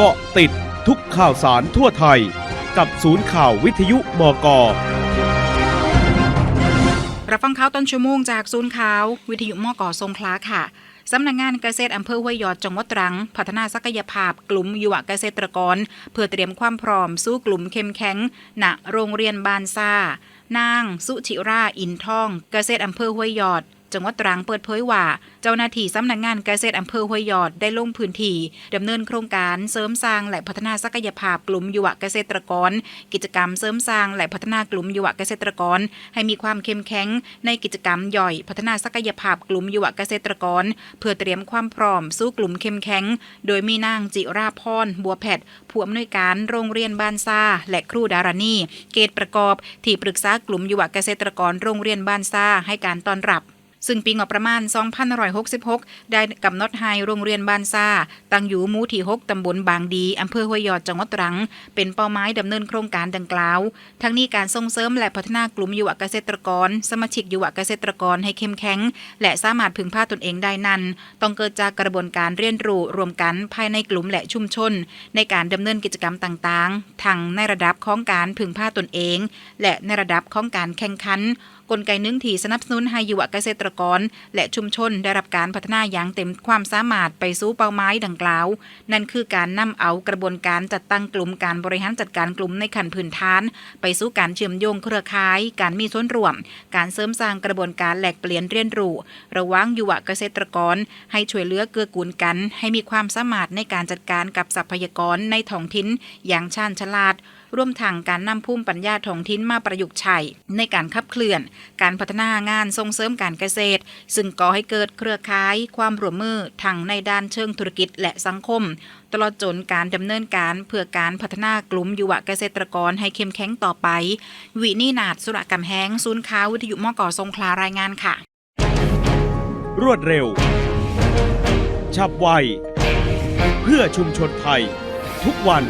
เกาะติดทุกข่าวสารทั่วไทย กับศูนย์ข่าววิทยุมกรับฟังข่าวต้นชั่วโมงจากศูนย์ข่าว วิทยุมกทรงคลาค่ะสำนักงงานเกษตรอำเภอห้วยยอดจังหวัดตรัง พัฒนาศักยภาพกลุ่มยุวเกษตรกร เพื่อเตรียมความพร้อมสู้กลุ่มเข้มแข็งณโรงเรียนบานซานาง สุธิราอินทอง เกษตรอำเภอห้วยยอด จังหวัดตรังเปิดเผยว่า เจ้าหน้าที่สำนักงงานเกษตรอำเภอห้วยยอดได้ลงพื้นที่ดำเนินโครงการเสริมสร้างและพัฒนาศักยภาพกลุ่มยุวเกษตรกร กิจกรรมเสริมสร้างและพัฒนากลุ่มยุวเกษตรกร ให้มีความเข้มแข็ง ในกิจกรรมย่อย พัฒนาศักยภาพกลุ่มยุวเกษตรกร เพื่อเตรียมความพร้อมสู้กลุ่มเข้มแข็ง โดยมีนางจิราพรบัวแพทย์ผู้อำนวยการโรงเรียนบ้านซาและครูดารานีเกตประกอบ ที่ปรึกษากลุ่มยุวเกษตรกรโรงเรียนบ้านซาให้การต้อนรับ ซึ่งปีงบประมาณ 2566 ได้กำหนดให้โรงเรียนบ้านซาตั้งอยู่หมู่ที่ 6 ตำบลบางดี อำเภอห้วยยอดจังหวัดตรัง เป็นเป้าหมายดำเนินโครงการดังกล่าว ทั้งนี้การส่งเสริมและพัฒนากลุ่มยุวเกษตรกร สมาชิกยุวเกษตรกรให้เข้มแข็ง และสามารถพึ่งพาตนเองได้นั้น ต้องเกิดจากกระบวนการเรียนรู้รวมกันภายในกลุ่มและชุมชน ในการดำเนินกิจกรรมต่างๆ ทั้งในระดับของการพึ่งพาตนเอง และในระดับของการแข่งขัน กลไกนึ่งที่สนับสนุนให้ยุวเกษตรกร และชุมชนได้รับการพัฒนาอย่างเต็มความสามารถไปสู่เป้าหมายดังกล่าว นั่นคือการนำเอากระบวนการจัดตั้งกลุ่มการบริหารจัดการกลุ่มในขั้นพื้นฐาน ไปสู่การเชื่อมโยงเครือข่าย การมีส่วนร่วม การเสริมสร้างกระบวนการแหลกเปลี่ยนเรียนรู้ ระหว่างยุวเกษตรกร ให้ช่วยเหลือเกื้อกูลกัน ให้มีความสามารถในการจัดการกับทรัพยากรในท้องถิ่นอย่างชาญฉลาดร่วมทางการนำภูมิปัญญาท้องถิ่นมาประยุกต์ใช้ในการขับเคลื่อน การพัฒนางานส่งเสริมการเกษตร ซึ่งก่อให้เกิดเครือข่ายความร่วมมือทั้งในด้านเชิงธุรกิจและสังคม ตลอดจนการดำเนินการเพื่อการพัฒนากลุ่มยุวเกษตรกรให้เข้มแข็งต่อไป วินีนาฏสุรกำแหงศูนย์ข่าววิทยุมกสงขลารายงานค่ะ รวดเร็ว ฉับไว เพื่อชุมชนไทย ทุกวัน